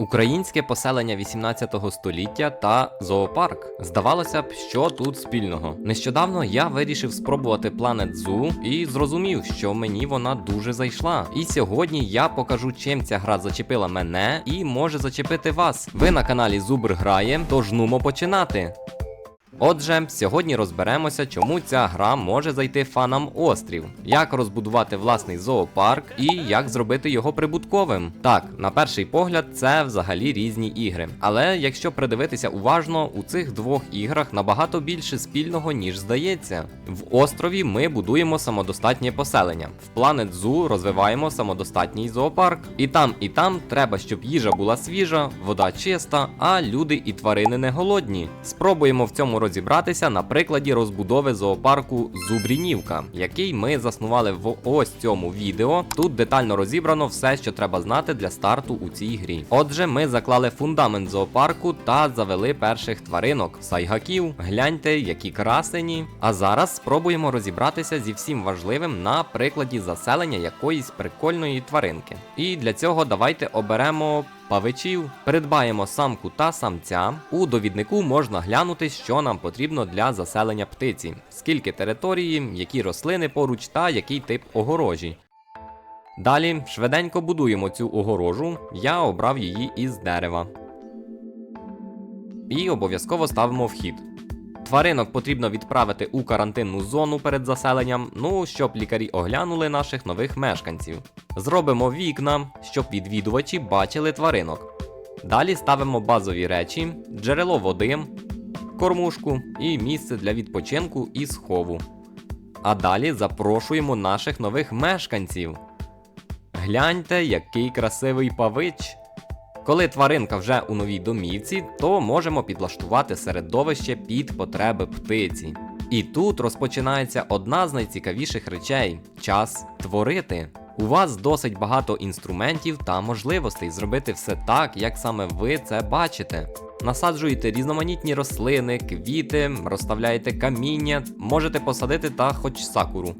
Українське поселення 18 століття та зоопарк. Здавалося б, що тут спільного. Нещодавно я вирішив спробувати Planet Zoo і зрозумів, що мені вона дуже зайшла. І сьогодні я покажу, чим ця гра зачепила мене і може зачепити вас. Ви на каналі Зубр грає, тож нумо починати. Отже, сьогодні розберемося, чому ця гра може зайти фанам острів, як розбудувати власний зоопарк і як зробити його прибутковим. Так, на перший погляд, це взагалі різні ігри. Але якщо придивитися уважно, у цих двох іграх набагато більше спільного, ніж здається. В острові ми будуємо самодостатнє поселення. В Planet Zoo розвиваємо самодостатній зоопарк. І там, і там треба, щоб їжа була свіжа, вода чиста, а люди і тварини не голодні. Спробуємо в цьому розібратися на прикладі розбудови зоопарку Зубрінівка, який ми заснували в ось цьому відео. Тут детально розібрано все, що треба знати для старту у цій грі. Отже, ми заклали фундамент зоопарку та завели перших тваринок сайгаків. Гляньте, які красені. А зараз спробуємо розібратися зі всім важливим на прикладі заселення якоїсь прикольної тваринки. І для цього давайте оберемо павичів, придбаємо самку та самця. У довіднику можна глянути, що нам потрібно для заселення птиці, скільки території, які рослини поруч та який тип огорожі. Далі швиденько будуємо цю огорожу. Я обрав її із дерева. І обов'язково ставимо вхід. Тваринок потрібно відправити у карантинну зону перед заселенням, ну щоб лікарі оглянули наших нових мешканців. Зробимо вікна, щоб відвідувачі бачили тваринок. Далі ставимо базові речі, джерело води, кормушку і місце для відпочинку і схову. А далі запрошуємо наших нових мешканців. Гляньте, який красивий павич. Коли тваринка вже у новій домівці, то можемо підлаштувати середовище під потреби птиці. І тут розпочинається одна з найцікавіших речей час творити. У вас досить багато інструментів та можливостей зробити все так, як саме ви це бачите. Насаджуєте різноманітні рослини, квіти, розставляєте каміння, можете посадити та хоч сакуру.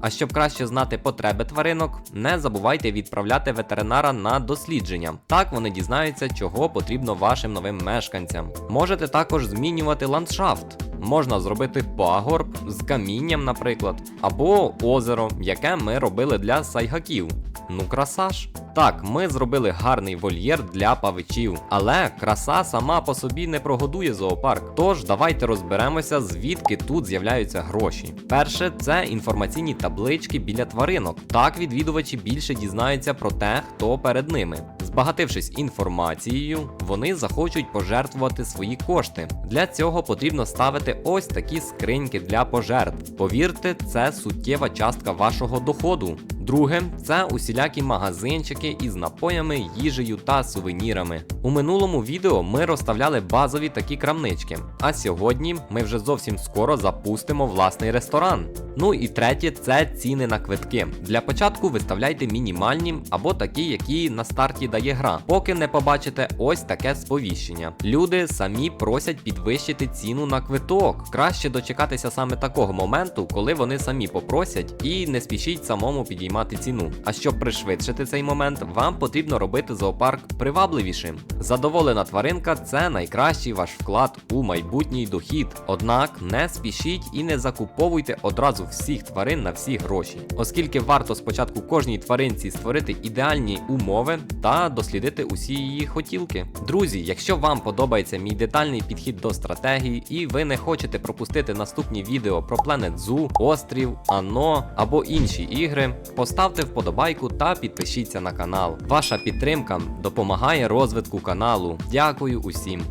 А щоб краще знати потреби тваринок, не забувайте відправляти ветеринара на дослідження. Так вони дізнаються, чого потрібно вашим новим мешканцям. Можете також змінювати ландшафт. Можна зробити пагорб з камінням, наприклад, або озеро, яке ми робили для сайгаків. Ну, краса ж. Так, ми зробили гарний вольєр для павичів, але краса сама по собі не прогодує зоопарк. Тож давайте розберемося, звідки тут з'являються гроші. Перше, це інформаційні таблички біля тваринок. Так відвідувачі більше дізнаються про те, хто перед ними. Збагатившись інформацією, вони захочуть пожертвувати свої кошти. Для цього потрібно ставити ось такі скриньки для пожертв. Повірте, це суттєва частка вашого доходу. Друге, це усілякі магазинчики із напоями, їжею та сувенірами. У минулому відео ми розставляли базові такі крамнички. А сьогодні ми вже зовсім скоро запустимо власний ресторан. Ну і третє це ціни на квитки. Для початку виставляйте мінімальні або такі, які на старті дає гра, поки не побачите ось таке сповіщення. Люди самі просять підвищити ціну на квиток. Краще дочекатися саме такого моменту, коли вони самі попросять, і не спішіть самому підіймати ціну. А щоб пришвидшити цей момент, вам потрібно робити зоопарк привабливішим. Задоволена тваринка це найкращий ваш вклад у майбутній дохід. Однак не спішіть і не закуповуйте одразу всіх тварин на всі гроші, оскільки варто спочатку кожній тваринці створити ідеальні умови та дослідити усі її хотілки. Друзі, якщо вам подобається мій детальний підхід до стратегії і ви не хочете пропустити наступні відео про Planet Zoo, Острів, Ано або інші ігри, поставте вподобайку та підпишіться на канал. Ваша підтримка допомагає розвитку каналу. Дякую усім.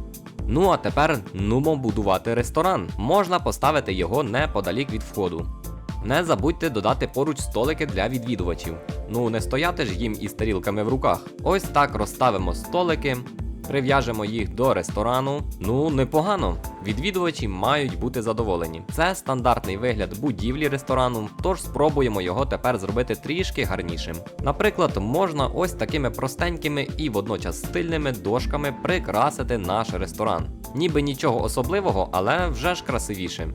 Ну а тепер нумо будувати ресторан. Можна поставити його неподалік від входу. Не забудьте додати поруч столики для відвідувачів. Ну не стояти ж їм із тарілками в руках. Ось так розставимо столики, прив'яжемо їх до ресторану. Ну, непогано. Відвідувачі мають бути задоволені. Це стандартний вигляд будівлі ресторану, тож спробуємо його тепер зробити трішки гарнішим. Наприклад, можна ось такими простенькими і водночас стильними дошками прикрасити наш ресторан. Ніби нічого особливого, але вже ж красивіше.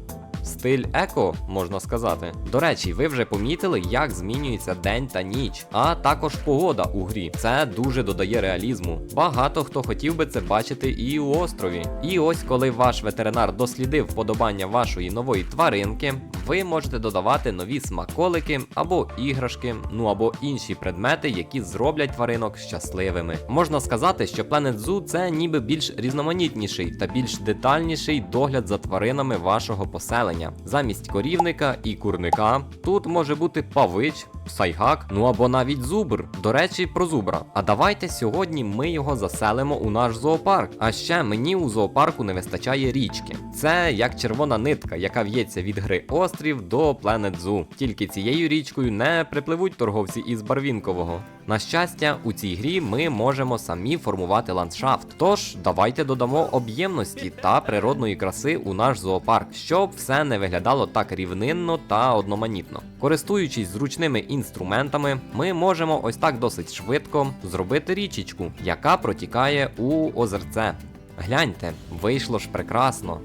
Стиль еко, можна сказати. До речі, ви вже помітили, як змінюється день та ніч, а також погода у грі. Це дуже додає реалізму. Багато хто хотів би це бачити і у острові. І ось коли ваш ветеринар дослідив вподобання вашої нової тваринки, ви можете додавати нові смаколики або іграшки, ну або інші предмети, які зроблять тваринок щасливими. Можна сказати, що Planet Zoo це ніби більш різноманітніший та більш детальніший догляд за тваринами вашого поселення. Замість корівника і курника тут може бути павич, сайгак, ну або навіть зубр. До речі, про зубра. А давайте сьогодні ми його заселимо у наш зоопарк. А ще мені у зоопарку не вистачає річки. Це як червона нитка, яка в'ється від гри острів до Planet Zoo. Тільки цією річкою не припливуть торговці із Барвінкового. На щастя, у цій грі ми можемо самі формувати ландшафт. Тож давайте додамо об'ємності та природної краси у наш зоопарк, щоб все не виглядало так рівнинно та одноманітно. Користуючись зручними інструментами, ми можемо ось так досить швидко зробити річечку, яка протікає у озерце. Гляньте, вийшло ж прекрасно.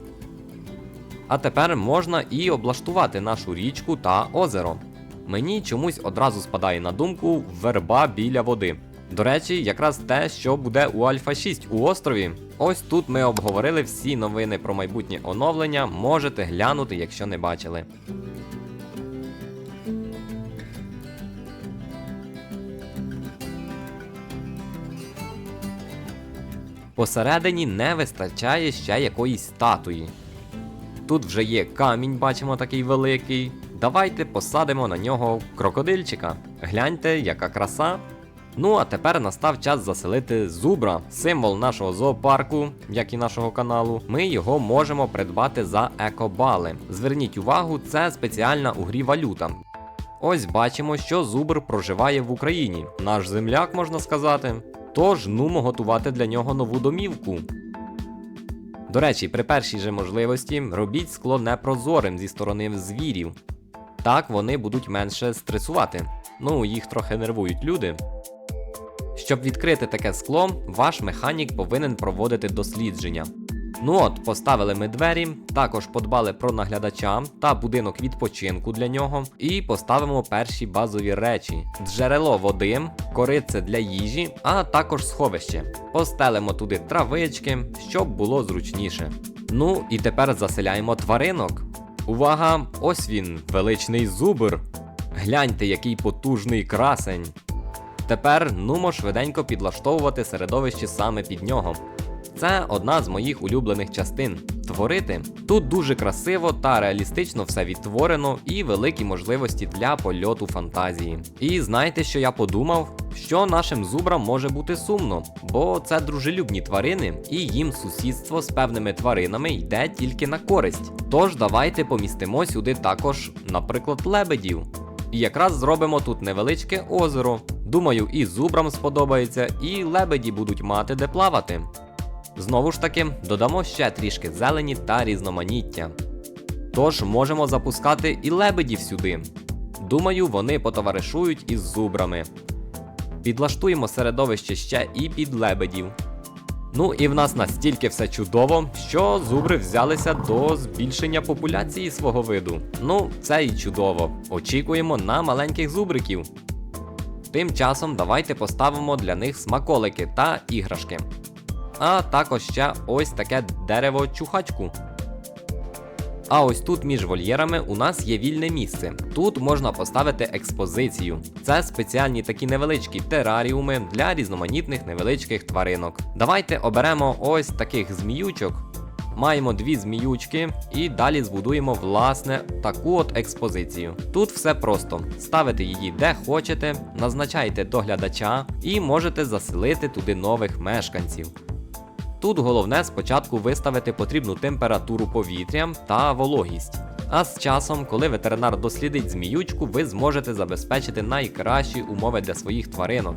А тепер можна і облаштувати нашу річку та озеро. Мені чомусь одразу спадає на думку верба біля води. До речі, якраз те, що буде у Альфа 6 у острові. Ось тут ми обговорили всі новини про майбутнє оновлення. Можете глянути, якщо не бачили. Посередині не вистачає ще якоїсь статуї. Тут вже є камінь, бачимо такий великий. Давайте посадимо на нього крокодильчика. Гляньте, яка краса. Ну а тепер настав час заселити зубра, символ нашого зоопарку, як і нашого каналу. Ми його можемо придбати за екобали. Зверніть увагу, це спеціальна у грі валюта. Ось бачимо, що зубр проживає в Україні. Наш земляк, можна сказати. Тож нумо готувати для нього нову домівку. До речі, при першій же можливості робіть скло непрозорим зі сторони звірів. Так вони будуть менше стресувати. Ну, їх трохи нервують люди. Щоб відкрити таке скло, ваш механік повинен проводити дослідження. Ну от, поставили ми двері, також подбали про наглядача та будинок відпочинку для нього, і поставимо перші базові речі: джерело води, корице для їжі, а також сховище. Постелимо туди травички, щоб було зручніше. Ну і тепер заселяємо тваринок. Увага! Ось він, величний зубр. Гляньте, який потужний красень. Тепер нумо швиденько підлаштовувати середовище саме під нього. Це одна з моїх улюблених частин творити. Тут дуже красиво та реалістично все відтворено і великі можливості для польоту фантазії. І знаєте, що я подумав? Що нашим зубрам може бути сумно, бо це дружелюбні тварини, і їм сусідство з певними тваринами йде тільки на користь. Тож давайте помістимо сюди також, наприклад, лебедів. І якраз зробимо тут невеличке озеро. Думаю, і зубрам сподобається, і лебеді будуть мати де плавати. Знову ж таки, додамо ще трішки зелені та різноманіття. Тож можемо запускати і лебедів сюди. Думаю, вони потоваришують із зубрами. Підлаштуємо середовище ще і під лебедів. Ну і в нас настільки все чудово, що зубри взялися до збільшення популяції свого виду. Ну, це і чудово. Очікуємо на маленьких зубриків. Тим часом давайте поставимо для них смаколики та іграшки. А також ще ось таке дерево чухачку. А ось тут між вольєрами у нас є вільне місце. Тут можна поставити експозицію. Це спеціальні такі невеличкі тераріуми для різноманітних невеличких тваринок. Давайте оберемо ось таких зміючок. Маємо дві зміючки і далі збудуємо власне таку от експозицію. Тут все просто: ставите її де хочете, назначаєте доглядача і можете заселити туди нових мешканців. Тут головне спочатку виставити потрібну температуру повітря та вологість. А з часом, коли ветеринар дослідить зміючку, ви зможете забезпечити найкращі умови для своїх тваринок.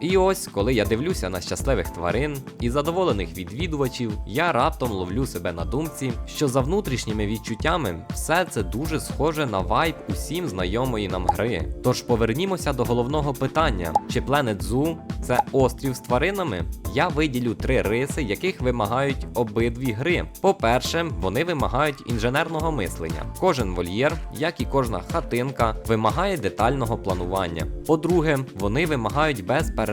І ось, коли я дивлюся на щасливих тварин і задоволених відвідувачів, я раптом ловлю себе на думці, що за внутрішніми відчуттями все це дуже схоже на вайб усім знайомої нам гри. Тож повернімося до головного питання: чи Planet Zoo – це острів з тваринами? Я виділю три риси, яких вимагають обидві гри. По-перше, вони вимагають інженерного мислення. Кожен вольєр, як і кожна хатинка, вимагає детального планування. По-друге, вони вимагають безперервного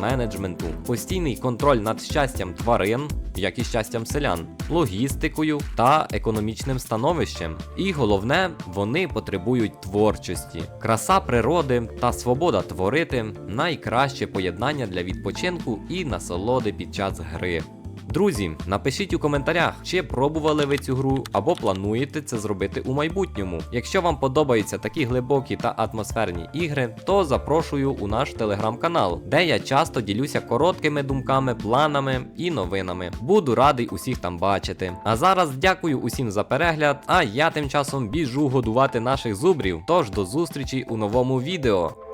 менеджменту, постійний контроль над щастям тварин, як і щастям селян, логістикою та економічним становищем. І головне, вони потребують творчості. Краса природи та свобода творити найкраще поєднання для відпочинку і насолоди під час гри. Друзі, напишіть у коментарях, чи пробували ви цю гру або плануєте це зробити у майбутньому. Якщо вам подобаються такі глибокі та атмосферні ігри, то запрошую у наш телеграм-канал, де я часто ділюся короткими думками, планами і новинами. Буду радий усіх там бачити. А зараз дякую усім за перегляд. А я тим часом біжу годувати наших зубрів. Тож до зустрічі у новому відео.